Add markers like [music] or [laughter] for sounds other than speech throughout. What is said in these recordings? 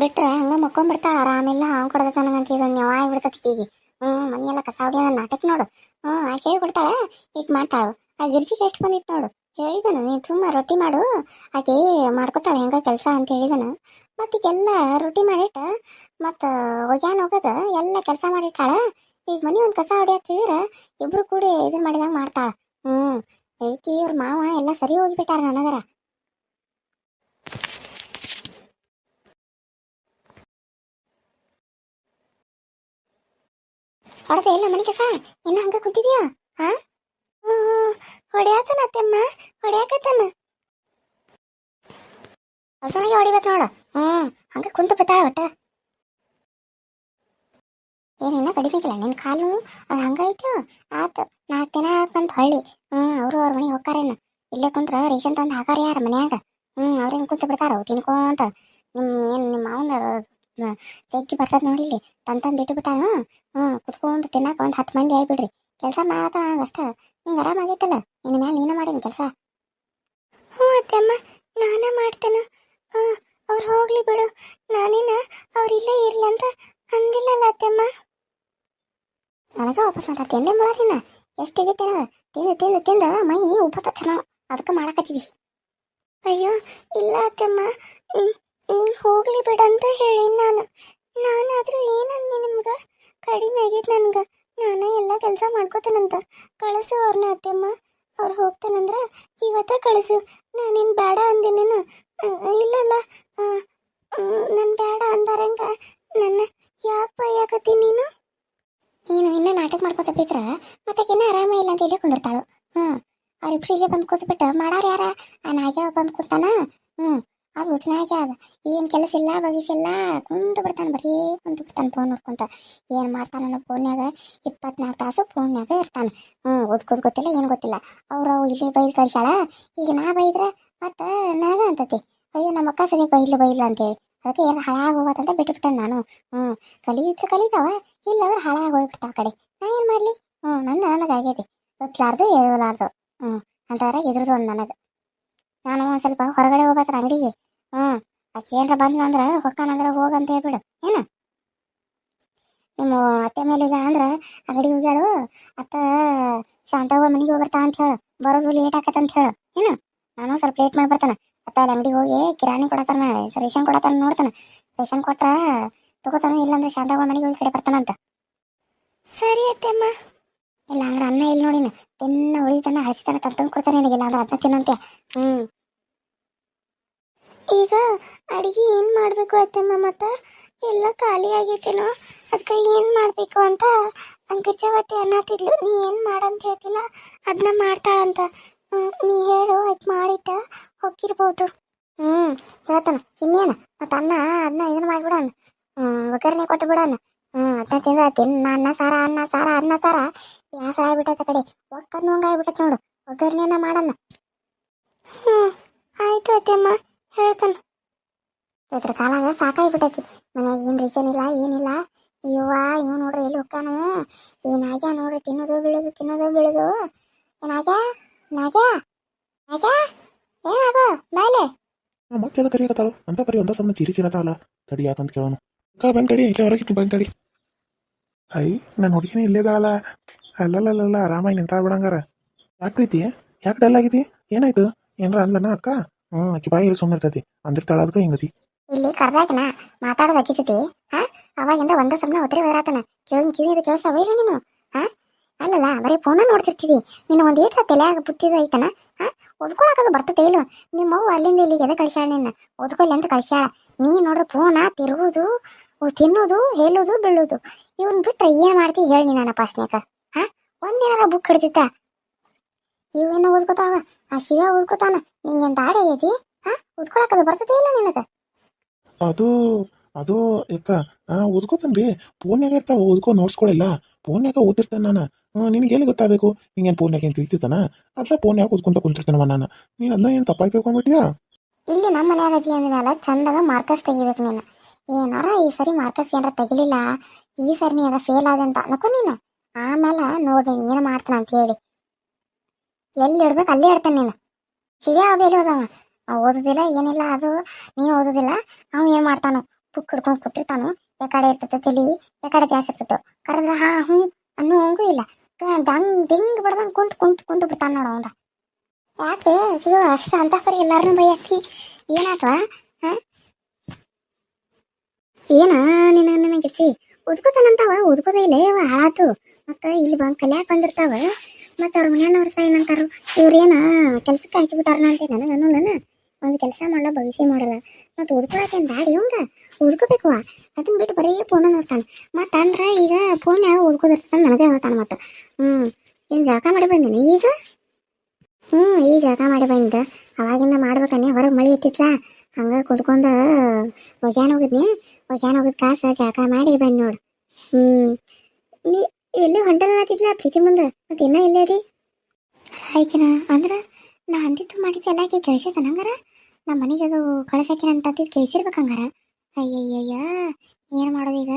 ಬಿಟ್ರೆ ಹಂಗ ಮಕ್ಕೊಂಡ್ಬಿಡ್ತಾಳ, ಆರಾಮಿಲ್ಲ, ಅವ್ನು ಕೊಡದ ನನಗಂತ ಇದೊಂದು ಯಾವಾಗ ಬಿಡ್ತತಿ ಈಗ ಹ್ಞೂ ಮನೆಯೆಲ್ಲ ಕಸ ಹೊಡಿಯ ನಾಟಕ ನೋಡು. ಹ್ಞೂ ಆಕೆ ಹೇಳ್ಬಿಡ್ತಾಳ ಈಗ ಮಾಡ್ತಾಳು. ಆ ಗಿರ್ಜಿಗೆ ಎಷ್ಟು ಬಂದಿತ್ತು ನೋಡು. ಹೇಳಿದನು, ನೀನು ಸುಮ್ಮ ರೊಟ್ಟಿ ಮಾಡು. ಆಕೆ ಮಾಡ್ಕೊತಾಳೆ, ಹೆಂಗ ಕೆಲಸ ಅಂತ ಹೇಳಿದನು. ಮತ್ತೆ ಈಗೆಲ್ಲ ರೊಟ್ಟಿ ಮಾಡಿಟ್ಟ, ಮತ್ತು ಒಗ್ಯಾನ್ ಹೋಗದ ಎಲ್ಲ ಕೆಲಸ ಮಾಡಿಟ್ಟಾಳ. ಈಗ ಮನೆ ಒಂದು ಕಸ ಹೊಡಿಯಕ್ಕೆ ಹೇಳಿರ ಇಬ್ರು ಕೂಡಿ ಇದು ಮಾಡಿದಾಗ ಮಾಡ್ತಾಳ. ಹ್ಞೂ ಈಕಿ ಇವ್ರ ಮಾವ ಎಲ್ಲ ಸರಿ ಹೋಗಿಬಿಟ್ಟಾರ ನನಗರ ಹೊಡೆದೆ ಇಲ್ಲ ಮನೆ ಕಸ ಇನ್ನ ಹಂಗ ಕುಂತಿದ್ಯಾ? ಹಾ ಹೊಡ್ಯಾತನ ಅತ್ತಮ್ಮ. ಹೊಡ್ಯಾಕತ್ತಾನ. ಹೊಸನಾಗಿ ಹೊಡಿಬೇಕು ನೋಡ. ಹ್ಮ್. ಹಂಗ ಕುಂತು ಬಿತ್ತಾಳ ಒಟ್ಟ. ಏನಿನ್ನ ಕಡಿಬೇಕಿಲ್ಲ. ನಿನ್ ಕಾಲು ಅದು ಹಂಗಾಯ್ತು ಆತು. ನಾಲ್ಕು ದಿನ ಬಂತು ಹೊಳ್ಳಿ. ಹ್ಮ್, ಅವರು ಅವ್ರ ಮನೆ ಹೋಗ್ತಾರೇನ ಇಲ್ಲೇ ಕುಂತ್ರ ರೇಷನ್ ತಂದು ಹಾಕಾರ ಯಾರ ಮನ್ಯಾಗ? ಹ್ಮ್, ಅವ್ರೇನ್ ಕುಂತು ಬಿಡ್ತಾರ? ತಿನ್ಕೊಂತ. ನಿಮ್, ಏನ್ ನಿಮ್ಮ ಮಾವನ ಜಗ್ಗಿ ಬರ್ತದ ನೋಡಿಲ್ಲಿ ತಂದ್ ತಂದು ಇಟ್ಟು ಬಿಟ್ಟಾನ ಹ್ಞೂ ಕುತ್ಕೊಂಡು ತಿನ್ನಕ್ಕೆ ಒಂದು ಹತ್ತು ಮಂದಿ ಆಗ್ಬಿಡ್ರಿ. ಕೆಲಸ ಮಾಡತ್ತ ಅಷ್ಟ ನಿಂಗೆ ಆರಾಮಾಗೈತಲ್ಲ ಇನ್ನು ಮ್ಯಾಲ ನೀನು ಮಾಡೀನಿ ಕೆಲಸ. ಹ್ಞೂ ಅತ್ತಮ್ಮ. ನಾನೇ ಮಾಡ್ತೇನೆ. ಅವ್ರು ಹೋಗ್ಲಿ ಬಿಡು. ನಾನೇನ ಅವ್ರು ಇಲ್ಲೇ ಇರ್ಲಿ ಅಂತ ಅಂದಿಲ್ಲಲ್ಲ ಅತ್ತಮ್ಮ. ನನಗ ವಾಪಸ್ ಮಾತಾಡ್ತೇನೆ ಎಷ್ಟು ಎಷ್ಟಿಗೈತೇನ ತಿಂದು ತಿಂದು ತಿಂದು ಮೈ ಉಬ್ಬತ್ತ ನಾವು. ಅದಕ್ಕೆ ಮಾಡಕತ್ತಿದ್ವಿ ಅಯ್ಯೋ. ಇಲ್ಲ ಅತ್ತಮ್ಮ. ಹ್ಮ್, ಹೋಗಲಿ ಬಿಡಂತ ಹೇಳಿ ನಾನು. ನಾನಾದ್ರೂ ಏನಂದಿ ನಿಮ್ಗೆ? ಕಡಿಮೆ ಆಗೈತೆ ನನ್ಗೆ. ನಾನು ಎಲ್ಲ ಕೆಲಸ ಮಾಡ್ಕೋತೇನಂತ. ಕಳಿಸು ಅವ್ರನ್ನ ಅತ್ತೆಮ್ಮ. ಅವ್ರು ಹೋಗ್ತಾನಂದ್ರ ಇವತ್ತ ಕಳಿಸು. ನಾನೇನು ಬೇಡ ಅಂದಿನೇನು ಇಲ್ಲಲ್ಲ. ನಾನು ಬೇಡ ಅಂದಾರಂಗ ನನ್ನ ಯಾಕೆ ಬೈಯಾಕತ್ತಿ ನೀನು? ನೀನು ಇನ್ನೂ ನಾಟಕ ಮಾಡ್ಕೋತ ಮತ್ತೆ ಇನ್ನ ಆರಾಮ ಇಲ್ಲ ಅಂತ ಇಲ್ಲೇ ಕುಂದಿರ್ತಾಳು. ಹ್ಞೂ ಅವ್ರಿಬ್ರು ಇಲ್ಲೇ ಬಂದು ಕೂತ್ಬಿಟ್ಟು ಮಾಡಾರ ಯಾರ? ಆ ನಾಗ್ಯಾವ ಬಂದು ಕೂತಾನ. ಹ್ಞೂ ಅದು ಹುಚ್ಚನಾಗ್ಯ ಅದ ಏನು ಕೆಲಸ ಇಲ್ಲ ಬಗಿಸಿಲ್ಲ ಕುಂತು ಬಿಡ್ತಾನೆ, ಬರೀ ಕುಂತು ಬಿಡ್ತಾನೆ ಫೋನ್ ನೋಡ್ಕೊಂತ. ಏನ್ ಮಾಡ್ತಾನ ಫೋನ್ಯಾಗ ಇಪ್ಪತ್ನಾಲ್ಕು ತಾಸು ಫೋನ್ಯಾಗ ಇರ್ತಾನೆ. ಹ್ಞೂ ಓದ್ಕೋದ್ ಗೊತ್ತಿಲ್ಲ, ಏನು ಗೊತ್ತಿಲ್ಲ. ಅವ್ರು ಅವು ಇಲ್ಲಿ ಬೈದ್ ಕಳ್ಸಾಳ ಈಗ ನಾ ಬೈದ್ರ ಮತ್ತೆ ನನಗ ಅಂತತಿ. ಅಯ್ಯೋ, ನಮ್ಮ ಅಕ್ಕ ಸದ್ಯ ಬೈಲ್ ಅಂತ ಅಂತೇಳಿ. ಅದಕ್ಕೆ ಏನು ಹಾಳಾಗಿ ಹೋಗತ್ತಂತ ಬಿಟ್ಟುಬಿಟ್ಟೆ ನಾನು. ಹ್ಞೂ ಕಲಿದ್ರೆ ಕಲಿತಾವ ಇಲ್ಲ ಹಾಳಾಗಿ ಹೋಗ್ಬಿಡ್ತಾವ ಆ ಕಡೆ. ನಾ ಏನು ಮಾಡಲಿ? ಹ್ಞೂ ನನ್ನ ನನಗಾಗೈತಿ. ಗೊತ್ತಲಾರ್ದು ಹೇಳಲಾರ್ದು. ಹ್ಞೂ ಅಂತಾರ ಇದ್ರದ್ದು ಒಂದು ನನಗೆ. ನಾನು ಒಂದು ಸ್ವಲ್ಪ ಹೊರಗಡೆ ಹೋಗ್ಬೇಕಾರ ಅಂಗಡಿಗೆ. ಹ್ಞೂ. ಆಕೆ ಏನಾರ ಬಂದ್ಲಂದ್ರೆ ಹೊಕ್ಕಾನಂದ್ರೆ ಹೋಗಂತ ಹೇಳ್ಬಿಡು. ಏನು? ನಿಮ್ಮ ಅತ್ತೆ ಮೇಲೆ ಈಗ ಅಂದ್ರೆ ಅಗಡಿ ಹೋಗ್ಯಾಳು. ಅತ್ತ ಶಾಂತವ್ವ ಮನೆಗೆ ಹೋಗಿ ಬರ್ತಾ ಅಂತ ಹೇಳು. ಬರೋದು ಲೇಟ್ ಆಕತ್ತ ಅಂತ ಹೇಳು. ಏನು? ನಾನು ಸ್ವಲ್ಪ ಲೇಟ್ ಮಾಡಿ ಬರ್ತಾನೆ. ಅತ್ತ ಅಲ್ಲಿ ಅಂಗಡಿಗೆ ಹೋಗಿ ಕಿರಾಣಿ ಕೊಡತಾನ, ರೇಷನ್ ಕೊಡತಾನ ನೋಡ್ತಾನ. ರೇಷನ್ ಕೊಟ್ರ ತಗೋತಾನ, ಇಲ್ಲಾಂದ್ರೆ ಶಾಂತವ್ವ ಮನೆಗೆ ಹೋಗಿ ಕಡೆ ಬರ್ತಾನಂತ ಸರಿ ಅತ್ತೆಮ್ಮ. ಇಲ್ಲ ಅಂದ್ರೆ ಅನ್ನ ಇಲ್ಲಿ ನೋಡಿನ. ತಿನ್ನ ಉಳಿತಾನ ಹಸಿತನ ತಂತಂದು ಕೊಡ್ತಾನೆ ಇಲ್ಲ ಅಂದ್ರೆ ಅದನ್ನ ತಿನ್ನಂತೆ. ಹ್ಮ್. ಈಗ ಅಡಿಗೆ ಏನ್ ಮಾಡ್ಬೇಕು ಅತ್ತಮ್ಮ ಮತ್ತ? ಎಲ್ಲ ಖಾಲಿ ಆಗೈತೇನೋ ಅದಕ್ಕೆ ಏನ್ ಮಾಡ್ಬೇಕು ಅಂತ ಅಂಕಚವತಿ ಅನ್ನತಿದ್ಲು ನೀ ಏನ್ ಮಾಡಂತ ಹೇಳ್ತಿಲ್ಲ ಅದನ್ನ ಮಾಡ್ತಾಳಂತ. ನೀ ಹೇಳು ಅದ್ ಮಾಡಿಟ್ಟ ಹೋಗಿರ್ಬೋದು. ಹ್ಮ್ ಹೇಳ್ತಾನ ಇನ್ನೇನು? ಮತ್ತ ಅನ್ನ ಅದನ್ನ ಇದನ್ನ ಮಾಡಿಬಿಡೋಣ. ಒಗ್ಗರಣೆ ಕೊಟ್ಟು ಬಿಡಣ. ಹ್ಮ್ ಅದನ್ನ ತಿಂದ ತಿನ್ನ ಅನ್ನ, ಸಾರ ಅನ್ನ ಸಾರ ಅನ್ನ, ಸಾರ. ಬ್ಯಾಸರ ಆಗ್ಬಿಟ್ಟೈತೆ ಕಡೆ. ಒಕ್ಕನ್ನು ಹಂಗ ಆಗ್ಬಿಟ್ಟೈತೆ ನೋಡು. ಒಗ್ಗರಣೆನ ಮಾಡಣ. ಹ್ಮ್, ಆಯ್ತು ಅತ್ತಮ್ಮ. ಹೇಳ್ತಾನ. ಇದ್ರ ಕಾಲಾಗ ಸಾಕಾಗ್ಬಿಟ್ಟೈತಿ ಮನ್ಯಾಗ ಏನು ರೀಸನ್ ಇಲ್ಲ, ಏನಿಲ್ಲ. ಇವ್ವ ಇವ್ ನೋಡ್ರಿ ಎಲ್ಲಿ ಹೋಗ್ತಾನು. ಏನಾಗ್ಯ ನೋಡ್ರಿ, ತಿನ್ನೋದು ಬೀಳೋದು ತಿನ್ನೋದು ಬೀಳೋದು. ಏನಾಗ್ಯ ನಾಗ್ಯ ನಾಗ್ಯ ಏನಾಗೋ ಬಾಯ್ಲೆ ಮತ್ತೆ ಅದು ಕರಿಯಾಕತ್ತಾಳು ಅಂತ ಬರೀ ಒಂದ ಸಮ ಚಿರಿ ಅಲ್ಲ. ತಡಿ ಯಾಕಂತ ಕೇಳೋನು. ಅಕ್ಕ ಬಂದ್ ತಡಿ. ಇಲ್ಲೇ ಹೊರಗಿತ್ತು ಬಂದ್ ಐ ನನ್ನ ಹುಡುಗಿನೇ ಇಲ್ಲೇ ಇದ್ದಾಳಲ್ಲ. ಅಲ್ಲಲ್ಲಲ್ಲ ಆರಾಮಾಗಿ ನಿಂತ ಬಿಡಂಗಾರ ಯಾಕೆ ಪ್ರೀತಿ? ಯಾಕೆ ಡಲ್ ಆಗಿದಿ ಏನಾಯ್ತು? ಏನರ ಅಂದ್ಲನ ಅಕ್ಕ? ಹ್ಞೂ ಆಕಿ ಬಾಯಿ ಇಲ್ಲಿ ಸುಮ್ಮನೆ ಇರ್ತೈತಿ. ಅಂದಿರ್ತಾಳ ಅದಕ್ಕೆ ಹಿಂಗತಿ? ಇಲ್ಲಿ ಕರ್ದಾಕಿನ ಮಾತಾಡೋದು ಅಕ್ಕಿ ಜೊತೆ, ಹಾ? ಅವಾಗಿಂದ ಒಂದ ಸಮನ ಒತ್ತರಿ ಬರಾತನ ಕಿವಿ ಇದು ಕೇಳಿಸ್ತಾವ ಇಲ್ಲ ನೀನು, ಹಾ? ಅಲ್ಲಲ್ಲ, ಬರೀ ಫೋನ ನೋಡ್ತಿರ್ತೀವಿ. ನಿನ್ನ ಒಂದ್ ಏಟ ತಲೆಯಾಗ ಬುತ್ತಿದ ಐತನ, ಹಾ? ಓದ್ಕೊಳಕದು ಬರ್ತದೆ ಇಲ್ಲ ನಿಮ್ಮ ಅವ್ವ ಅಲ್ಲಿಂದ ಇಲ್ಲಿಗೆ ಎದೆ ಕಳಿಸ್ಯಾಳ ನಿನ್ನ? ಓದ್ಕೊಲ್ಲಿ ಅಂತ ಕಳಿಸ್ಯಾಳ. ನೀ ನೋಡ್ರಿ ಫೋನ ತಿರುವುದು ತಿನ್ನೋದು ಹೇಳೋದು ಬೀಳೋದು ಇವನ್ ಬಿಟ್ರೆ ಏನ್ ಮಾಡ್ತಿ ಹೇಳಿ ನೀ ನನ್ನ ಪಾಸ್ನ್ಯಾಕ, ಹಾ? ಒಂದೇನಾರ ಬುಕ್ ಹಿಡ್ತಿತ್ತ ಇವೇನ ಓದ್ಕೋತಾವ ಆ ಶಿವ ಓದ್ಕೋತಾನ ನಿಂಗೇನ್ ದಾಡಿ ಐತಿ? ಹಾ ಓದ್ಕೊಳಕದು ಬರ್ತದೆ ಇಲ್ಲ ನಿನಗ? ಅದು ಅದು ಯಾಕ ಆ ಓದ್ಕೋತನ್ರಿ ಫೋನ್ಯಾಗ ಇರ್ತಾವ ಓದ್ಕೊ ನೋಡ್ಸ್ಕೊಳಿಲ್ಲ. ಫೋನ್ಯಾಗ ಓದಿರ್ತಾನ ನಾನು. ನಿನಗೆ ಎಲ್ಲಿ ಗೊತ್ತಾಗಬೇಕು? ನಿಂಗೇನು ಫೋನ್ಯಾಗ ಏನು ತಿಳಿತಿರ್ತಾನ ಅದನ್ನ ಫೋನ್ಯಾಗ ಓದ್ಕೊಂತ ಕುಂತಿರ್ತಾನವ ನಾನು. ನೀನು ಅದನ್ನ ಏನು ತಪ್ಪಾಗಿ ತಿಳ್ಕೊಂಬಿಟ್ಟಿಯಾ ಇಲ್ಲಿ ನಮ್ಮ ಮನ್ಯಾಗ ಅದಿ ಅಂದ್ಮೇಲೆ ಚಂದಾಗ ಮಾರ್ಕಸ್ ತೆಗಿಬೇಕು ನೀನು. ಏನಾರ ಈ ಸರಿ ಮಾರ್ಕಸ್ ಏನಾರ ತೆಗಿಲಿಲ್ಲ ಈ ಸರಿ ನೀ ಏನಾರ ಫೇಲ್ ಆದಂತ ಅನ್ಕೊ ನೀನು. ಆಮೇಲೆ ನೋಡಿ ನೀನು ಏನು ಮಾಡ್ತಾನ ಅಂತ ಹೇಳಿ. ಎಲ್ಲಿ ಇಡ್ಬೇಕು ಅಲ್ಲೇ ಇಡ್ತಾನೆ ನೀನು. ಶಿವ ಅವೇಲಿ ಹೋದವ? ಅವ ಓದುದಿಲ್ಲ, ಏನಿಲ್ಲ, ಅದು ನೀ ಓದುದಿಲ್ಲ. ಅವ್ನು ಏನು ಮಾಡ್ತಾನೋ? ಬುಕ್ ಹಿಡ್ಕೊಂಡು ಕೂತಿರ್ತಾನು? ಯಾಕಡೆ ಇರ್ತೈತೆ ತಲಿ ಯಾಕಡೆ ಗ್ಯಾಸ್ ಇರ್ತೈತೆ? ಕರೆದ್ರ ಹಾ, ಹ್ಞೂ ಅನ್ನೋ ಹಂಗೂ ಇಲ್ಲ. ದಂಗ್ ದಿಂಗ್ ಬಡ್ದಂಗ್ ಕುಂತು, ಕುಂತ್, ಕುಂತು ಬಿಡ್ತಾನೆ ನೋಡು ಅವ್ನ ಯಾಕೆ? ಸಿಗೋ, ಅಷ್ಟ ಅಂತ ಪರಿ ಎಲ್ಲಾರನ್ನೂ ಬೈಯಾಕಿ. ಏನಾತವಾ? ಹಾ? ಏನ ನಿನ್ನ ನಿನ್ನ ಗಿರ್ಸಿ ಉದ್ಕೋತಾನಂತಾವ, ಉದ್ಕೋದೇ ಇಲ್ಲ ಹಾಳಾತು. ಮತ್ತ ಇಲ್ಲಿ ಬಂದು ಕಲ್ಯಾಕ್ ಬಂದಿರ್ತಾವ. ಮತ್ತ ಅವ್ರ ಮನ್ಯಾನವ್ರ ಏನಂತಾರು ಇವ್ರೇನ ಕೆಲ್ಸಕ್ಕೆ ಹಚ್ಬಿಟ್ಟಾರನ ಅಂತ ನನಗೆ ಅನ್ನೋಲ್ಲನ? ಒಂದು ಕೆಲಸ ಮಾಡಲ್ಲ ಭವಿಷ್ಯ ಮಾಡಲ್ಲ ಮತ್ತೆ ಉದ್ಕೊಳಕ್ಕೆ ದಾಡಿ ಹಂಗ ಉದ್ಕೋಬೇಕು ಅದನ್ನ ಬಿಟ್ಟು ಬರೀ ಫೋನ ನೋಡ್ತಾನೆ. ಮತ್ತ ಅಂದ್ರ ಈಗ ಫೋನ್ ಯಾವ ಓದ್ಕೋದಿರ್ತಾನೆ ನನಗೆ ಹೇಳ್ತಾನೆ ಮತ್ತ. ಹ್ಮ್, ಏನ್ ಜಳಕ ಮಾಡಿ ಬಂದಿನಿ ಈಗ? ಹ್ಮ್, ಈ ಜಳಕ ಮಾಡಿ ಬಂದ ಅವಾಗಿಂದ ಮಾಡ್ಬೇಕನ್ನ, ಹೊರಗೆ ಮಳಿ ಇತ್ತಿತ್ಲ ಹಂಗ ಕುತ್ಕೊಂಡ ಒಗ್ಯಾನ ಹೋಗಿದ್ನಿ. ಒಗ್ಯಾನ ಹೋಗಿದ್ ಕಾಸ ಜಳಕ ಮಾಡಿ ಬಂದ್ ನೋಡು. ಹ್ಮ್, ನೀ ಎಲ್ಲಿ ಹೊಂಟನ ಆತಿದ್ಲ ಪ್ರೀತಿ ಮುಂದೆ. ಮತ್ತೆ ಇನ್ನ ಇಲ್ಲೇ ರೀ ಆಯ್ಕಿನ ಅಂದ್ರ ನಾ ಅಂದಿದ್ದು ಮಾಡಿದ್ದು ಎಲ್ಲ ಆಕೆ ಕೇಳಿಸೈತ ನಂಗಾರ? ನಮ್ಮ ಮನೆಗೆ ಅದು ಕಳಿಸಾಕಿನ ಅಂತ ಅಂತಿದ್ದು ಕೇಳಿಸಿರ್ಬೇಕಂಗಾರ ಅಯ್ಯಯ್ಯಯ್ಯ, ಏನ್ ಮಾಡೋದೀಗ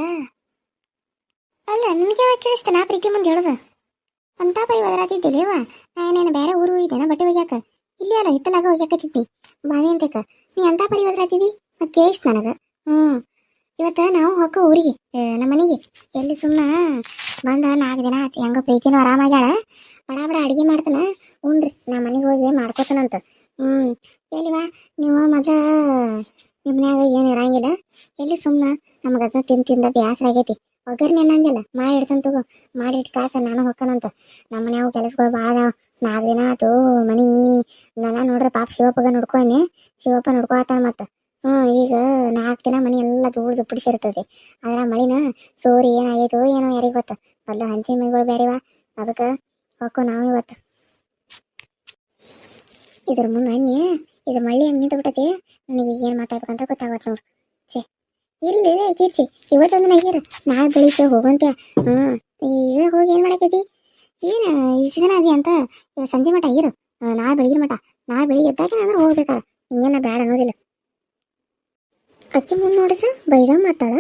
ಅಲ್ಲ, ನಿನಗೆ ಯಾವಾಗ ಕೇಳಿಸ್ತ ನಾ ಪ್ರೀತಿ ಮುಂದೆ ಹೇಳೋದು. ಅಂತ ಪರಿ ಒದರಾತಿದ್ದಿಲ್ಲೇವ ನಾನೇನು ಬೇರೆ ಊರು ಇದ್ದೇನ ಬಟ್ಟೆ ಹೋಗ್ಯಾಕ ಇಲ್ಲೇ ಅಲ್ಲ, ಹಿತ್ತಲಾಗ ಒಗ್ಯಾಕತ್ತಿದ್ದಿ. ಬಾವಿ ಅಂತಕ ನೀ ಅಂತ ಪರಿ ಒದರಾತಿದ್ದಿ? ಕೇಳಿಸ್ ನನಗ. ಹ್ಮ್. ಇವತ್ತ ನಾವು ಹೊಕ್ಕ ಊರಿಗೆ ನಮ್ಮ ಮನೆಗೆ. ಎಲ್ಲಿ ಸುಮ್ಮನ ಬಂದ ನಾಲ್ಕು ದಿನ ಆಯ್ತು ಹೆಂಗ ಪ್ರೀತಿನೂ ಆರಾಮಾಗ್ಯಾಳ. ಬಡ ಅಡಿಗೆ ಮಾಡ್ತಾನ. ಉಂಡ್ರಿ ನಮ್ಮ ಮನೆಗೆ ಹೋಗಿ ಮಾಡ್ಕೋತಾನಂತ. ಹ್ಮ್ ಎಲ್ಲಿವಾ ನೀವು ಮೊದಲ ನಿಮ್ಮನ್ಯಾಗ ಏನು ಇರಂಗಿಲ್ಲ. ಎಲ್ಲಿ ಸುಮ್ಮನ ನಮ್ಗೆ ಅದ ತಿಂದು ತಿಂದ ಬ್ಯಾಸರ ಆಗೈತಿ. ಒಗ್ಗರ್ನೆ ಅನ್ನಂಗಿಲ್ಲ. ಮಾಡಿ ಇಡ್ತಾನ ತಗೋ. ಕಾಸ ನಾನು ಹೊಕ್ಕನಂತ. ನಮ್ಮ ಮನ್ಯಾಗ ಕೆಲಸಗಳು ಭಾಳ ಅದಾವ. ನಾಲ್ಕು ದಿನ ಆತು ಮನಿ. ನನ್ನ ನೋಡ್ರಿ ಪಾಪ ಶಿವಪ್ಪಗ ನೋಡ್ಕೊನಿ ಶಿವಪ್ಪ ನೋಡ್ಕೊಳತಾನ ಮತ್ತೆ. ಈಗ ನಾಲ್ಕು ದಿನ ಮನೆ ಎಲ್ಲ ಧೂಳು ಪಿಡಿಸಿರ್ತದೆ ಅದ್ರ ಮಳಿನ ಸೋರಿ ಏನಾಗೈತೋ ಏನೋ ಯಾರಿಗ್ ಗೊತ್ತ? ಮೊದ್ಲು ಹಂಚಿನ ಮೈಗಳು ಬೇರೆವಾ ಅದಕ್ಕೆ ಹೊಕ್ಕು ನಾವು ಇವತ್ತು. ಇದ್ರ ಮುಂದೆ ಅನ್ನಿ ಇದು ಮಳ್ಳಿ ಹಂಗೆ ನಿಂತು ಬಿಟ್ಟತಿ ನನಗೆ ಏನು ಮಾತಾಡ್ಬೇಕಂತ ಗೊತ್ತಾಗತ್ತೆ ನೋಡು. ಛೇ ಇರ್ಲಿ ಕೀರ್ಚಿ. ಇವತ್ತೊಂದು ನಗೀರ ನಾಳೆ ಬೆಳಿಗ್ಗೆ ಹೋಗಂತೆ ಹ್ಞೂ ಈಗ ಹೋಗಿ ಏನು ಮಾಡಕೈತಿ? ಏನು ಇಷ್ಟು ದಿನ ಅದಿ ಅಂತ ಸಂಜೆ ಮಠ ಇರು. ಆ, ನಾಳೆ ಬೆಳಿಗ್ಗೆ ಮಟ್ಟ ನಾಳೆ ಬೆಳಿಗ್ಗೆ ಎದ್ದಾಗ ಅಂದ್ರೆ ಹೋಗ್ಬೇಕಾರ. ಹಿಂಗೇನ ಬೇಡ ಅನ್ನೋದಿಲ್ಲ. ಅಕ್ಕಿ ಮುಂದೆ ನೋಡಿದ್ರೆ ಬೈದ ಮಾಡ್ತಾಳ.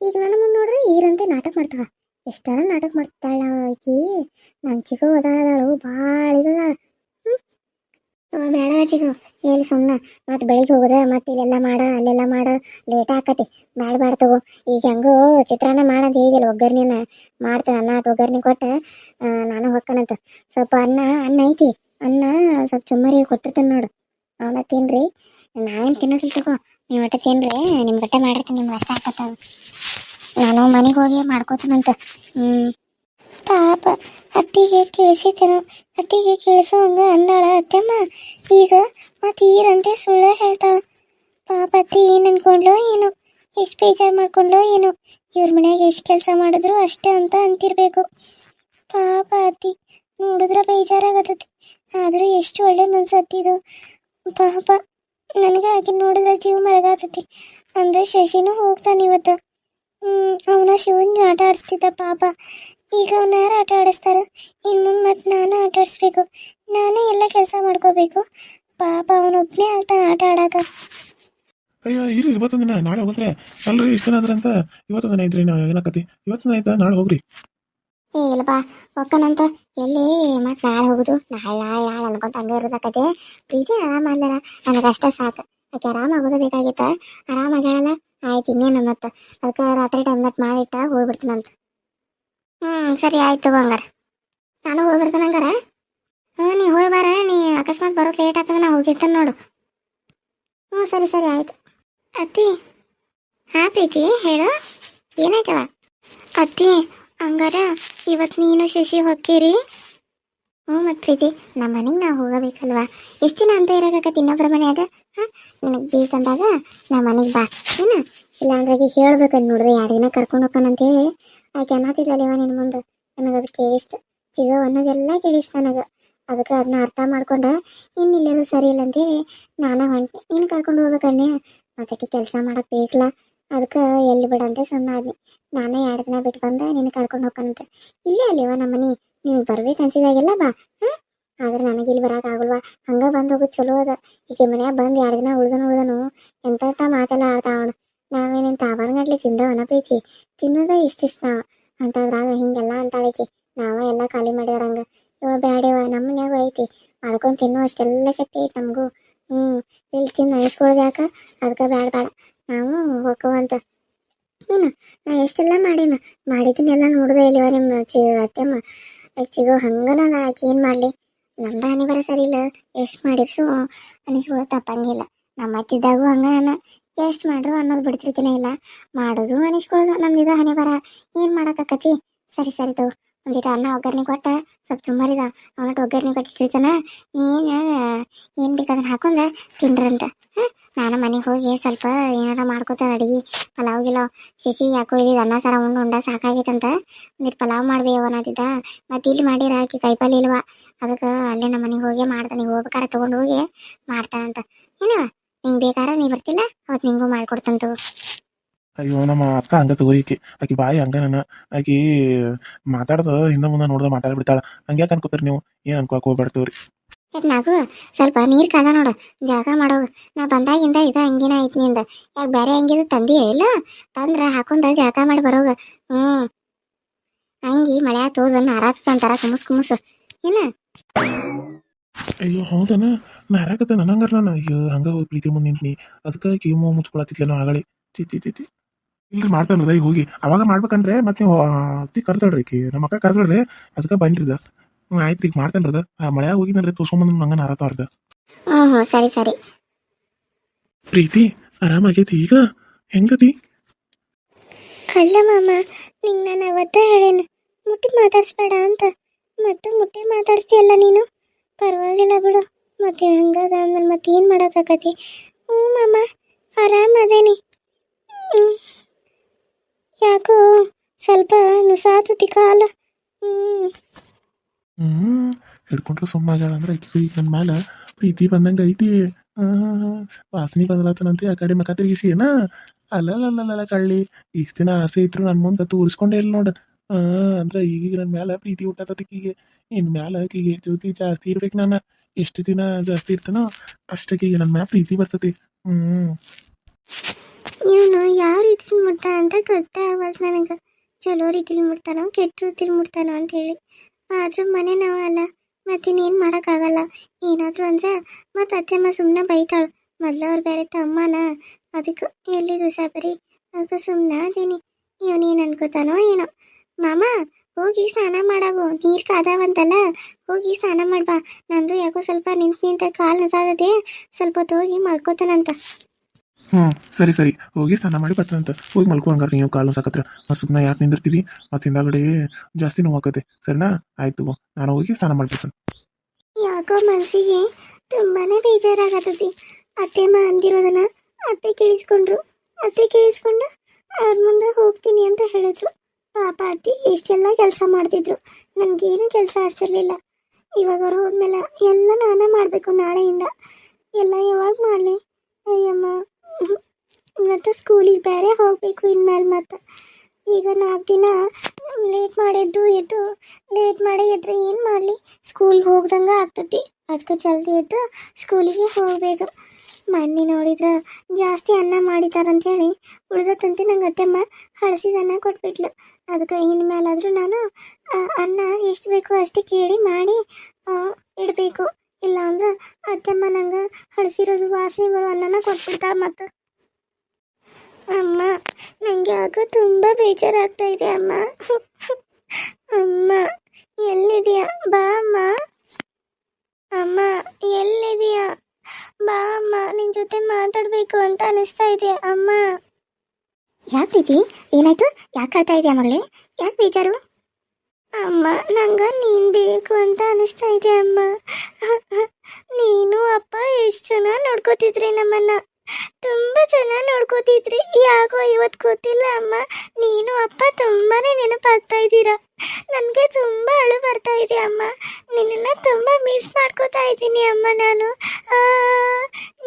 ಈಗ ನನ್ನ ಮುಂದೆ ನೋಡ್ರಿ ಈರಂತೆ ನಾಟಕ ಮಾಡ್ತಾಳ. ಎಷ್ಟಾರ ನಾಟಕ ಮಾಡ್ತಾಳ ಆಕಿ. ನನ್ನ ಚಿಕ್ಕ ಓದಾಳದಾಳು ಭಾಳ ಇದದಾಳ ಬೇಡ ಚಿಗು ಎಲ್ಲಿ ಸುಮ್ಮನೆ ಮತ್ತೆ ಬೆಳಿಗ್ಗೆ ಹೋಗೋದ, ಮತ್ತೆ ಇಲ್ಲೆಲ್ಲ ಮಾಡ, ಅಲ್ಲೆಲ್ಲ ಮಾಡ ಲೇಟ್ ಆಕತಿ. ಬ್ಯಾಡ ತಗೋ. ಈಗ ಹೆಂಗೋ ಚಿತ್ರಾನ್ನ ಮಾಡೋದು ಹೇಗಿಲ್ಲ ಒಗ್ಗರ್ನಿನ ಮಾಡ್ತೇನೆ ಅನ್ನ ಒಗ್ಗರ್ನಿ ಕೊಟ್ಟು ನಾನು ಹೊಕ್ಕನಂತ. ಸ್ವಲ್ಪ ಅನ್ನ ಅನ್ನ ಐತಿ. ಅನ್ನ ಸ್ವಲ್ಪ ಚುಮ್ಮರಿ ಕೊಟ್ಟಿರ್ತೇನೆ ನೋಡು. ಅವನ ತಿನ್ರಿ. ನಾವೇನು ತಿನ್ನೋದಿಲ್ಲ ತಗೋ. ನೀವು ಹೊಟ್ಟೆ ತಿನ್ರಿ ನಿಮ್ಮ ಗಟ್ಟೆ ಮಾಡಿರ್ತೀನಿ, ನಿಮ್ಗೆ ಅಷ್ಟ ಆಗ್ತದ ನಾನು ಮನೆಗೆ ಹೋಗಿ ಮಾಡ್ಕೋತೀನಂತ. ಹ್ಮ್. ಪಾಪ, ಅತ್ತಿಗೆ ಕೇಳಿಸಿತೇನೋ ಅತ್ತಿಗೆ ಕೇಳಿಸೋ ಹಂಗ ಅಂದಾಳ, ಅತ್ತೆಮ್ಮ. ಈಗ ಮತ್ತೆ ಈರಂತೆ ಸುಳ್ಳ ಹೇಳ್ತಾಳ. ಪಾಪ ಅತ್ತಿ ಏನು ಅನ್ಕೊಂಡ್ಲೋ ಏನು. ಎಷ್ಟು ಬೇಜಾರು ಮಾಡ್ಕೊಂಡ್ಲೋ ಏನು. ಇವ್ರ ಮನ್ಯಾಗ ಎಷ್ಟು ಕೆಲಸ ಮಾಡಿದ್ರು ಅಷ್ಟೇ ಅಂತ ಅಂತಿರ್ಬೇಕು. ಪಾಪ ಅತ್ತಿ, ನೋಡಿದ್ರೆ ಬೇಜಾರಾಗತ್ತತಿ ಆದ್ರೂ ಎಷ್ಟು ಒಳ್ಳೆ ಮನ್ಸತ್ತಿದು ಪಾಪ. ನನಗೆ ಆಕೆ ನೋಡಿದ್ರೆ ಜೀವ ಮರಗಾತತಿ. ಅಂದ್ರೆ ಶಶಿನೂ ಹೋಗ್ತಾನೆ ಇವತ್ತು. ಅವನ ಶಿವನ್ ಆಟ ಆಡಿಸ್ತಿದ್ದ ಪಾಪ. ಈಗ ಅವನ ಯಾರು ಆಟ ಆಡಿಸ್ತಾರ? ಇನ್ ಮುಂದೆ ಮತ್ತೆ ನಾನು ಆಟ ಆಡಿಸ್ಬೇಕು. ನಾನೇ ಎಲ್ಲ ಕೆಲಸ ಮಾಡ್ಕೋಬೇಕು. ಪಾಪ, ಅವನೊಬ್ನೇ ಆಗ್ತಾನೆ ಆಟ ಆಡಾಕ. ಅಯ್ಯೋ ಇಲ್ಲಿ ಇವತ್ತೊಂದಿನ ದಿನ ನಾಳೆ ಹೋಗ್ರೆ ಅಲ್ರಿ ಇಷ್ಟ ದಿನ ಇದ್ರಿ ಇವತ್ತೊಂದು ದಿನ ಐತ್ರಿ ನಾವು ಏನಾಕತಿ ಇವತ್ತೊಂದಿನ ಆಯ್ತಾ ನಾಳೆ ಹೋಗ್ರಿ. ಏ, ಇಲ್ಲಪ್ಪ ಒಕ್ಕನಂತ ಎಲ್ಲಿ ಮತ್ತೆ ನಾಳೆ ಹೋಗುದು? ನಾಳೆ ನಾಳೆ ನಾಳೆ ಅನ್ಕೊಂತ ಹಂಗೆ ಇರೋದಕ್ಕತೆ. ಪ್ರೀತಿ ನನಗೆ ಅಷ್ಟೇ ಸಾಕು. ಅದಕ್ಕೆ ಆರಾಮ ಆಗೋದು ಬೇಕಾಗಿತ್ತ? ಆರಾಮಾಗ್ಯಾಳಲ್ಲ ಆಯ್ತು, ಇನ್ನೇನು ಮತ್ತೆ ಅದಕ್ಕೆ ರಾತ್ರಿ ಟೈಮ್ ದಟ್ ಮಾಡಿಟ್ಟ ಹೋಗ್ಬಿಡ್ತೀನಂತ. ಹ್ಞೂ ಸರಿ, ಆಯ್ತು ಹಂಗಾರ. ನಾನು ಹೋಗ್ಬಿಡ್ತೇನೆ ಹಂಗಾರ? ಹ್ಞೂ ನೀ ಹೋಗಿ ಬಾರ, ನೀ ಅಕಸ್ಮಾತ್ ಬರೋದು ಲೇಟ್ ಆಗ್ತದೆ, ನಾ ಹೋಗಿರ್ತೇನೆ ನೋಡು. ಹ್ಞೂ ಸರಿ ಸರಿ, ಆಯ್ತು. ಅತ್ತಿ, ಹಾ ಪ್ರೀತಿ, ಹೇಳು? ಏನಾಯ್ತವ? ಅತ್ತಿ ಹಂಗಾರ ಇವತ್ತು ನೀನು ಶಶಿ ಹೊಕ್ಕಿರಿ? ಹ್ಞೂ ಮತ್ತು ಪ್ರೀತಿ ನಮ್ಮ ಮನೆಗೆ ನಾವು ಹೋಗಬೇಕಲ್ವಾ? ಎಷ್ಟು ದಿನ ಅಂತ ಇರೋಕತ್ತೆ ಇನ್ನೊಬ್ಬರ ಮನೆಯಾಗ? ಹಾಂ, ನಿನಗೆ ಬೇಕಂದಾಗ ನಮ್ಮ ಮನೆಗೆ ಬಾ, ಏನ? ಇಲ್ಲಾಂದ್ರೆ ಆಕೆ ಹೇಳ್ಬೇಕಂತ ನೋಡಿದೆ ಎರಡು ದಿನ ಕರ್ಕೊಂಡು ಹೋಗ್ಕೊಂಡಂತೇಳಿ ಆಕೆ ಅನ್ನತ್ತಿದ್ದಲ್ಲಿವ ನಿನ್ನ ಮುಂದೆ? ನನಗೆ ಅದು ಕೇಳಿಸ್ತು. ಜಿಗೋ ಅನ್ನೋದೆಲ್ಲ ಕೇಳಿಸ್ತು ನನಗೆ. ಅದಕ್ಕೆ ಅದನ್ನ ಅರ್ಥ ಮಾಡ್ಕೊಂಡೆ ಇನ್ನು ಇಲ್ಲೆಲ್ಲೂ ಸರಿ ಇಲ್ಲ ಅಂತೇಳಿ ನಾನೇ ಹೊಂಟೆ, ನೀನು ಕರ್ಕೊಂಡು ಹೋಗ್ಬೇಕಣ್ಣೆ ಮತ್ತೆ ಕೆಲಸ ಮಾಡಕ್ಕೆ ಬೇಕಲ್ಲ ಅದಕ್ಕೆ ಎಲ್ಲಿ ಬಿಡ ಅಂತ ಸುಮ್ಮನೆ ಆದ್ನಿ ನಾನೇ ಎರಡು ದಿನ ಬಿಟ್ಟು ಬಂದೆ ನಿನ್ನ ಕರ್ಕೊಂಡು ಹೋಗ್ಕಂತ. ಇಲ್ಲೇ ಅಲ್ಲಿವ ನಮ್ಮ ಮನೆ ನಿನಗೆ ಬರ್ಬೇಕು ಅನ್ಸಿದಾಗೆಲ್ಲ ಬಾ, ಹಾಂ? ಆದ್ರೆ ನನಗೆ ಇಲ್ಲಿ ಬರಕ್ಕೆ ಆಗಲ್ವಾ? ಹಂಗ ಬಂದು ಹೋಗೋದು ಚಲೋ ಅದ. ಈಗ ಮನ್ಯಾಗ ಬಂದು ಎರಡು ದಿನ ಉಳ್ದನು ಉಳ್ದನು ಎಂತ ಮಾತೆಲ್ಲ ಆಡ್ತಾವಣ ನಾವೇನೇನು ತಾಬಾರ್ಗಡ್ಲಿ ತಿಂದವನ ಪ್ರೀತಿ? ತಿನ್ನೋದ ಇಷ್ಟಿಷ್ಟ. ನಾವು ಅಂತದ್ರಾಗ ಹಿಂಗೆಲ್ಲ ಅಂತಾಳಿಕೆ ನಾವ ಎಲ್ಲ ಖಾಲಿ ಮಾಡಿದಾರಂಗ ಇವ ಬ್ಯಾಡಿವ ನಮ್ಮ ಮನ್ಯಾಗೂ ಐತಿ. ಮಾಡ್ಕೊಂಡು ತಿನ್ನೋ ಅಷ್ಟೆಲ್ಲ ಶಕ್ತಿ ಐತಿ ನಮಗೂ. ಹ್ಞೂ ಇಲ್ಲಿ ತಿಂದು ಅನಿಸ್ಕೊಳ್ಳೋದು ಯಾಕ? ಅದಕ್ಕೆ ಬ್ಯಾಡ ಬೇಡ ನಾವು ಹೋಗುವಂತ ಏನು ನಾ ಎಷ್ಟೆಲ್ಲ ಮಾಡೀನ? ಮಾಡಿದ್ದನ್ನೆಲ್ಲ ನೋಡಿದೆ ಇಲ್ವ ನಿಮ್ಮ ಚಿ, ಅತ್ತೆಮ್ಮ? ಚಿಗೋ ಹಂಗನ ಆಕೆ ಏನು ಮಾಡಲಿ? ನಮ್ದು ಹನಿ ಸರಿ ಇಲ್ಲ. ಎಷ್ಟು ಮಾಡಿರ್ಸು ಅನಿಸ್ಕೊಳ್ಳೋ ತಪ್ಪಂಗಿಲ್ಲ. ನಮ್ಮ ಅತ್ತಿದ್ದಾಗೂ ಹಂಗ ಎಷ್ಟು ಮಾಡ್ರು ಅನ್ನೋದು ಬಿಡ್ತಿರ್ತೀನಿ ಇಲ್ಲ. ಮಾಡೋದು ಅನಿಸ್ಕೊಳ್ಳೋದು, ನಮ್ದಿದ ಹನಿ ಬರ ಏನು ಮಾಡೋಕ್ಕಾಕತಿ ಸರಿ ಸರಿ ತಗೋ. ಒಂದಿಟ ಅನ್ನ ಒಗ್ಗರಣೆ ಕೊಟ್ಟ, ಸ್ವಲ್ಪ ಚುಮ್ಮರಿದ, ಅವನಟ್ಟು ಒಗ್ಗರಣೆ ಕೊಟ್ಟಿರ್ತಾನ ನೀನು ಏನು ಬೇಕಾದನ್ನ ಹಾಕೊಂಡ ತಿನ್ರಂತ. ನಾನು ಮನೆಗೆ ಹೋಗಿ ಸ್ವಲ್ಪ ಏನಾರ ಮಾಡ್ಕೋತ ಅಡಿಗೆ. ಪಲಾವ್ ಗಿಲಾವ್, ಸಿಸಿ ಯಾಕೋ ಇದು ಅನ್ನ, ಸಾರ, ಉಂಡು, ಉಂಡ ಸಾಕಾಗೈತಂತ. ಒಂದಿಟ್ಟು ಪಲಾವ್ ಮಾಡ್ಬೇ ಅನ್ನತಿದ್ದ ಮತ್ತೆ ಇಲ್ಲಿ ಮಾಡಿರ ಆಕಿ ಕೈಪಲ್ಲಿ ಇಲ್ವಾ? ಅದಕ್ಕೆ ಅಲ್ಲೇ ನಮ್ಮ ಮನೆಗೆ ಹೋಗಿ ಮಾಡ್ತಾನೆ. ನೀವು ಹೋಗ್ಬೇಕಾರೆ ತೊಗೊಂಡು ಹೋಗಿ ಮಾಡ್ತಾನಂತ. ಏನು, ನಿಂಗೆ ಬೇಕಾರ ನೀ ಬರ್ತಿಲ್ಲ? ಅವತ್ತು ನಿಂಗೂ ಮಾಡ್ಕೊಡ್ತಂತು. ಅಯ್ಯೋ ನಮ್ಮ ಅಕ್ಕ ಹಂಗ ತಗೋರಿಕೆ ಆಕಿ. ಬಾಯಿ ಹಂಗ ನನ್ನ ಆಕಿ ಮಾತಾಡ್ದ ಹಿಂದ ಮುಂದೆ ನೋಡ್ದ ಮಾತಾಡ್ಬಿಡ್ತಾಳ. ಹಂಗ್ಯಾಕೆ ಅನ್ಕೋತೀರಿ ನೀವು? ಏನು ಅನ್ಕೋಕ್ ಹೋಗ್ಬೇಡ್ತೀವ್ರಿ ಯಾಕೆ ನಾಗು ಸ್ವಲ್ಪ ನೀರು ಕಾದ ನೋಡ. ಜಾಗ ಮಾಡೋದು ನಾ ಬಂದಾಗಿಂದ ಇದು ಹಂಗಿನ ಐತಿ ನಿಂದ. ಯಾಕೆ ಬೇರೆ ಹಂಗಿದ ತಂದಿ ಇಲ್ಲ ತಂದ್ರ ಹಾಕೊಂಡ ಜಾಗ ಮಾಡಿ ಬರೋಗ. ಹ್ಞೂ ಹಂಗಿ ಮಳೆ ತೋದನ್ನ ಅಂತಾರ ಕುಮುಸ್ ಕುಮುಸ್. ಏನ? ಅಯ್ಯೋ ಹೌದನ? ನಾರಾಕತ್ತ ನನಂಗಾರ ನಾನು? ಅಯ್ಯೋ ಹಂಗ ಹೋಗಿ ಪ್ರೀತಿ ಮುಂದೆ ನಿಂತ್ನಿ. ಅದಕ್ಕೆ ಕಿಮೋ ಮುಚ್ಕೊಳತಿದ್ಲೇನೋ ಆಗಳಿ ಚಿ ಚಿ ಚಿ ಚಿ ಇಲ್ರಿ ಮಾಡ್ತಾನ ಈಗ ಹೋಗಿ. ಅವಾಗ ಮಾಡ್ಬೇಕಂದ್ರೆ ಮತ್ತೆ ನೀವು ಅತ್ತಿ ಕರ್ತಾಳ್ರಿ ನಮ್ಮ ಅಕ್ಕ ಕರ್ತಾಳ್ರಿ ಅದಕ್ಕೆ ಬನ್ರಿ ಅದ ಹ್ಞೂ ಆಯ್ತು ಈಗ ಮಾಡ್ತಾನ್ರದ ಆ ಮಳ್ಯಾಗ ಹೋಗಿದ್ನಲ್ರಿ ತೋರ್ಸ್ಕೊಂಬಂದ್ ನಂಗೆ ನಾರಾತಾವ್ರದ ಹ್ಞೂ ಹ್ಞೂ ಸರಿ ಸರಿ. ಪ್ರೀತಿ ಆರಾಮಾಗೈತಿ ಈಗ? ಹೆಂಗತಿ ಅಲ್ಲ ಮಾಮ ನಿಂಗೆ ನಾನು ಅವತ್ತ ಹೇಳೇನು. ಮುಟ್ಟಿ ಮಾತಾಡ್ಸ್ಬೇಡ ಅಂತ. ಮತ್ತೆ ಮುಟ್ಟಿ ಮಾತಾಡ್ಸ್ತೀಯಲ್ಲ ನೀನು? ಪರವಾಗಿಲ್ಲ ಬಿಡು. ಮತ್ತೆ ಹಂಗದ ಅಂದ್ಮೇಲೆ ಮತ್ತೆ ಏನು ಮಾಡೋಕ್ಕಾಗತಿ ಹ್ಞೂ ಮಾಮ ಆರಾಮದೇನಿ ಹ್ಞೂ ಯಾಕೋ ಸ್ವಲ್ಪ ನುಸಾತತಿ ಕಾಲ ಹ್ಮ್. ಹ್ಮ್. ಹಿಡ್ಕೊಂಡ್ರೆ ಸುಮ್ಮ ಅಂದ್ರೆ ಈಗ ನನ್ನ ಮ್ಯಾಲ. ಪ್ರೀತಿ ಬಂದಂಗ ಐತಿ. ವಾಸನಿ ಬದಲಾತನಂತೆ ಆ ಕಡೆ ಮಕ ತಿರುಗಿಸಿ, ಏನ? ಅಲ್ಲಲ್ಲಲ್ಲ ಕಳ್ಳಿ. ಇಷ್ಟ ದಿನ ಆಸೆ ಇದ್ರು ನನ್ನ ಮುಂದೆ ತೋರಿಸ್ಕೊಂಡೇ ಇಲ್ಲ ನೋಡ. ಅಂದ್ರ ಈಗ ನನ್ನ ಮ್ಯಾಲ ಪ್ರೀತಿ ಹುಟ್ಟತಕಿಗೆ ಇನ್ ಮ್ಯಾಲ ಆಕಿಗೆ ಜ್ಯೋತಿ ಜಾಸ್ತಿ ಇರ್ಬೇಕು ನಾನು. ಎಷ್ಟು ದಿನ ಜಾಸ್ತಿ ಇರ್ತಾನೋ ಅಷ್ಟಕ್ಕೀಗ ನನ್ನ ಮ್ಯಾಲ ಪ್ರೀತಿ ಬರ್ತತಿ. ಹ್ಮ್. ಇವನು ಯಾವ ರೀತಿಲಿ ಮುಡ್ತಾನ ಅಂತ ಗೊತ್ತಾಗವಲ್ದು ನನಗೆ. ಚಲೋ ರೀತಿಲಿ ಮುಡ್ತಾನೋ ಕೆಟ್ಟ ರೀತಿಲಿ ಮುಟ್ತಾನೋ ಅಂತ ಹೇಳಿ. ಆದ್ರೂ ಮನೆ ನಾವು ಅಲ್ಲ ಮತ್ತಿನ್ನೇನು ಮಾಡೋಕ್ಕಾಗಲ್ಲ. ಏನಾದರೂ ಅಂದ್ರೆ ಮತ್ತೆ ಅತ್ತೆಮ್ಮ ಸುಮ್ಮನೆ ಬೈತಾಳು. ಮೊದ್ಲು ಅವ್ರು ಬೇರೆ ತಮ್ಮನ, ಅದಕ್ಕೆ ಎಲ್ಲಿ ದಿವಸ ಬರೀ ಅದಕ್ಕೆ ಸುಮ್ಮನೆ ಅದೇನಿ ಇವನೇನು ಅನ್ಕೋತಾನೋ ಏನೋ. ಮಾಮ, ಹೋಗಿ ಸ್ನಾನ ಮಾಡಾಗು. ನೀರು ಕಾದಾವಂತಲ್ಲ, ಹೋಗಿ ಸ್ನಾನ ಮಾಡ್ಬಾ. ನಂದು ಯಾಕೋ ಸ್ವಲ್ಪ ನಿಂತು ನಿಂತ ಕಾಲು ನಸಾದದೆ ಸ್ವಲ್ಪ ಹೊತ್ತು ಹೋಗಿ ಮಲ್ಕೋತಾನಂತ. ಹ್ಮ್. ಸರಿ ಸರಿ. ಹೋಗಿ ಸ್ನಾನ ಮಾಡಿ ಬರ್ತದಂತ ಹೋಗಿ ಮಲ್ಕೋ ನೀವು ಕಾಲು ಸಾಕತ್ರ. ಮತ್ತೆ ಸುಮ್ಮನೆ ಯಾಕೆ ನಿಂದಿರ್ತೀವಿ? ಮತ್ತೆ ಹಿಂದಾಗಡೆ ಜಾಸ್ತಿ ನೋವಾಕತ್ತೆ. ಸರಿನಾ? ಆಯ್ತು ನಾನು ಹೋಗಿ ಸ್ನಾನ ಮಾಡ್ಬಿಡ್ತೇನೆ ಯಾಕೋ ಮನಸ್ಸಿಗೆ ತುಂಬಾನೇ ಅತ್ತೆ ಮಾ ಅಂದಿರೋದನ್ನ ಅತ್ತೆ ಕೇಳಿಸ್ಕೊಂಡ್ರು. ಅತ್ತೆ ಕೇಳಿಸ್ಕೊಂಡು ಅವ್ರ ಮುಂದೆ ಹೋಗ್ತೀನಿ ಅಂತ ಹೇಳಿದ್ರು. ಪಾಪ ಅತ್ತಿ ಎಷ್ಟೆಲ್ಲ ಕೆಲಸ ಮಾಡ್ತಿದ್ರು. ನನಗೇನು ಕೆಲಸ ಆಗ್ತಿರ್ಲಿಲ್ಲ. ಇವಾಗ ಅವ್ರು ಹೋದ್ಮೇಲೆ ಎಲ್ಲ ನಾನೇ ಮಾಡಬೇಕು ನಾಳೆಯಿಂದ. ಎಲ್ಲ ಯಾವಾಗ ಮಾಡಲಿ? ಅಯ್ಯಮ್ಮ. ಮತ್ತು ಸ್ಕೂಲಿಗೆ ಬೇರೆ ಹೋಗಬೇಕು ಇನ್ಮೇಲೆ ಮತ್ತೆ. ಈಗ ನಾಲ್ಕು ದಿನ ಲೇಟ್ ಮಾಡಿದ್ದು ಎದ್ದು ಲೇಟ್ ಮಾಡಿ ಎದ್ರೆ ಏನು ಮಾಡಲಿ? ಸ್ಕೂಲ್ಗೆ ಹೋಗ್ದಂಗೆ ಆಗ್ತತಿ. ಅದಕ್ಕೆ ಜಲ್ದಿ ಎದ್ದು ಸ್ಕೂಲಿಗೆ ಹೋಗಬೇಕು. ಮೊನ್ನೆ ನೋಡಿದ್ರೆ ಜಾಸ್ತಿ ಅನ್ನ ಮಾಡಿದಾರಂತೇಳಿ ಉಳ್ದತ್ತಂತೆ ನಂಗೆ ಅತ್ತೆಮ್ಮ ಹಳಸಿದ ಅನ್ನ ಕೊಟ್ಬಿಟ್ಲು. ಅದಕ್ಕೆ ಇನ್ಮೇಲಾದರೂ ನಾನು ಅನ್ನ ಎಷ್ಟು ಬೇಕೋ ಅಷ್ಟೇ ಕೇಳಿ ಮಾಡಿ ಇಡಬೇಕು. ಇಲ್ಲ ಅಂದ್ರೆ ಅತ್ತೆಮ್ಮ ನಂಗೆ ಹಳಸಿರೋದು ವಾಸನೆ ಬರೋ ಅನ್ನನ ಕೊಟ್ಬಿಡ್ತಾಳೆ ಮತ್ತೆ. ಅಮ್ಮ ನನಗೆ ಆಗ ತುಂಬ ಬೇಜಾರಾಗ್ತಾ ಇದೆ ಅಮ್ಮ. ಅಮ್ಮ, ಎಲ್ಲಿದೆಯಾ? ಬಾ ಅಮ್ಮ. ಅಮ್ಮ, ಎಲ್ಲಿದೆಯಾ? ಬಾ ಅಮ್ಮ, ನಿನ್ ಜೊತೆ ಮಾತಾಡಬೇಕು ಅಂತ ಅನಿಸ್ತಾ ಇದೆ, ಅಮ್ಮ. ಯಾಕೆ ಪ್ರೀತಿ? ಏನಾಯ್ತು? ಯಾಕೆ ಕಳ್ತಾ ಇದೆಯಾ ಯಾಕೆ ಬೇಜಾರು? ಅಮ್ಮ ನಂಗ ನೀನ್ ಬೇಕು ಅಂತ ಅನಿಸ್ತಾ ಇದೆ ಅಮ್ಮ. [laughs] ನೀನು ಅಪ್ಪ ಎಷ್ಟು ಚೆನ್ನಾಗಿ ನೋಡ್ಕೋತಿದ್ರಿ ನಮ್ಮನ್ನ. ತುಂಬಾ ಚೆನ್ನಾಗಿ ನೋಡ್ಕೋತಿದ್ರಿ. ಯಾಕೋ ಇವತ್ತು ಗೊತ್ತಿಲ್ಲ ಅಮ್ಮ. ನೀನು, ಅಪ್ಪ ತುಂಬಾನೇ ನೆನಪಾಗ್ತಾ ಇದ್ದೀರಾ. ನನಗೆ ತುಂಬಾ ಅಳು ಬರ್ತಾ ಇದೆ ಅಮ್ಮ. ನಿನ್ನನ್ನ ತುಂಬಾ ಮಿಸ್ ಮಾಡ್ಕೋತಾ ಇದ್ದೀನಿ ಅಮ್ಮ ನಾನು.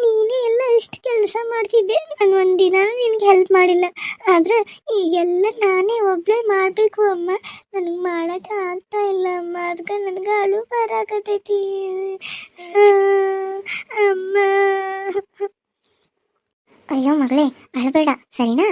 ನೀನೇ ಎಲ್ಲ ಎಷ್ಟು ಕೆಲಸ ಮಾಡ್ತಿದ್ದೆ. ನಾನು ಒಂದಿನ ನಿನಗೆ ಹೆಲ್ಪ್ ಮಾಡಿಲ್ಲ. ಆದರೆ ಈಗೆಲ್ಲ ನಾನೇ ಒಬ್ಬಳೇ ಮಾಡಬೇಕು ಅಮ್ಮ. ನನಗೆ ಮಾಡೋಕೆ ಆಗ್ತಾ ಇಲ್ಲ ಅಮ್ಮ. ಅದಕ್ಕೆ ನನಗೆ ಅಳು ಬರಾಕತೈತಿ ಅಮ್ಮ. ಅಯ್ಯೋ ಮಗಳೇ ಅಳಬೇಡ ಸರಿನಾ?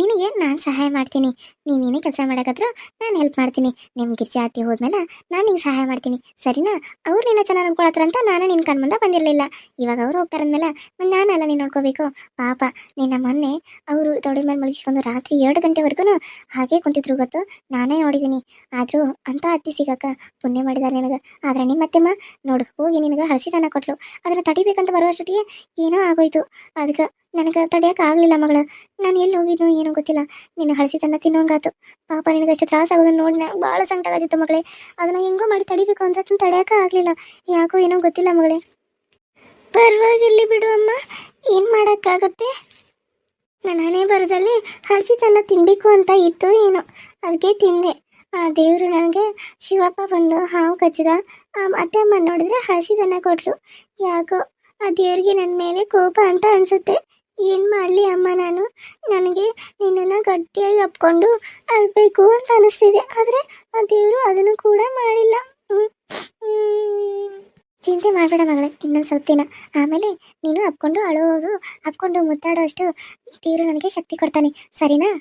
ನಿನಗೆ ನಾನು ಸಹಾಯ ಮಾಡ್ತೀನಿ. ನೀನು ಏನೇ ಕೆಲಸ ಮಾಡೋಕ್ಕಾದ್ರೂ ನಾನು ಹೆಲ್ಪ್ ಮಾಡ್ತೀನಿ. ನಿಮ್ಮ ಗಿರ್ಜೆ ಅತ್ತಿ ಹೋದ್ಮೇಲೆ ನಾನು ನಿಂಗೆ ಸಹಾಯ ಮಾಡ್ತೀನಿ. ಸರಿನಾ? ಅವ್ರು ನಿನ್ನ ಚೆನ್ನಾಗಿ ನೋಡ್ಕೊಳತ್ರಂತ ನಾನು ನಿನ್ನ ಕಣ್ಮುಂದೆ ಬಂದಿರಲಿಲ್ಲ. ಇವಾಗ ಅವ್ರು ಹೋಗ್ತಾರಂದ್ಮೇಲೆ ಮತ್ತೆ ನಾನಲ್ಲ ನೀನು ನೋಡ್ಕೋಬೇಕು. ಪಾಪ, ನಿನ್ನ ಮೊನ್ನೆ ಅವರು ತೊಡೆ ಮೇಲೆ ಮಲಗಿಸ್ಕೊಂಡು ರಾತ್ರಿ ಎರಡು ಗಂಟೆವರೆಗೂ ಹಾಗೆ ಕುಂತಿದ್ರು ಗೊತ್ತು? ನಾನೇ ನೋಡಿದ್ದೀನಿ ಆದರೂ ಅಂತ ಅತ್ತಿ ಸಿಗಕ್ಕ ಪುಣ್ಯ ಮಾಡಿದ್ದಾರೆ ನಿನಗೆ. ಆದರೆ ನಿಮ್ಮ ಅತ್ತೆಮ್ಮ ನೋಡು, ಹೋಗಿ ನಿನಗೆ ಹಳಸಿತನ ಕೊಟ್ಲು. ಅದನ್ನು ತಡಿಬೇಕಂತ ಬರೋ ಅಷ್ಟೊತ್ತಿಗೆ ಏನೋ ಆಗೋಯ್ತು. ಅದಕ್ಕೆ ನನಗೆ ತಡಿಯೋಕೆ ಆಗಲಿಲ್ಲ ಮಗಳು. ನಾನು ಎಲ್ಲಿ ಹೋಗಿದ್ನು ಏನೋ ಗೊತ್ತಿಲ್ಲ. ನಿನ್ನ ತನ್ನ ತಿನ್ನೋಂಗಾತು. ಪಾಪ ನಿನಗೆ ಅಷ್ಟು ತ್ರಾಸ ಆಗೋದನ್ನ ನೋಡಿ ಭಾಳ ಸಂಕಟ ಆಗಿತ್ತು ಮಗಳೇ. ಅದನ್ನ ಹೆಂಗೋ ಮಾಡಿ ತಡಿಬೇಕು ಅಂದ್ರೆ ಅದನ್ನ ತಡೆಯೋಕೆ ಆಗಲಿಲ್ಲ. ಯಾಕೋ ಏನೋ ಗೊತ್ತಿಲ್ಲ ಮಗಳೇ. ಪರವಾಗಿರ್ಲಿ ಬಿಡು ಅಮ್ಮ. ಏನು ಮಾಡೋಕ್ಕಾಗತ್ತೆ? ನನ್ನ ಹಣೆ ಬರದಲ್ಲಿ ಹಳಸಿತನ ತಿನ್ನಬೇಕು ಅಂತ ಇತ್ತು ಏನೋ. ಅದಕ್ಕೆ ತಿಂದೆ. ಆ ದೇವರು ನನಗೆ ಶಿವಪ್ಪ ಬಂದು ಹಾವು ಕಚ್ಚಿದ. ಆ ಅತ್ತೆ ಅಮ್ಮ ನೋಡಿದ್ರೆ ಹಳಸಿದನ್ನ ಕೊಟ್ಲು. ಯಾಕೋ ಆ ದೇವ್ರಿಗೆ ನನ್ನ ಮೇಲೆ ಕೋಪ ಅಂತ ಅನ್ಸುತ್ತೆ. ಏನು ಮಾಡಲಿ ಅಮ್ಮ ನಾನು? ನನಗೆ ನಿನ್ನನ್ನು ಗಟ್ಟಿಯಾಗಿ ಅಪ್ಕೊಂಡು ಅಳ್ಬೇಕು ಅಂತ ಅನಿಸ್ತಿದೆ. ಆದರೆ ಆ ದೇವರು ಅದನ್ನು ಕೂಡ ಮಾಡಿಲ್ಲ. ಚಿಂತೆ ಮಾಡಬೇಡ ಮಗಳೇ, ಇನ್ನೊಂದು ಸ್ವಲ್ಪ ದಿನ. ಆಮೇಲೆ ನೀನು ಅಪ್ಕೊಂಡು ಅಳೋದು, ಅಪ್ಕೊಂಡು ಮುತ್ತಾಡೋ ಅಷ್ಟು ದೇವರು ನನಗೆ ಶಕ್ತಿ ಕೊಡ್ತಾನೆ. ಸರಿನಾ?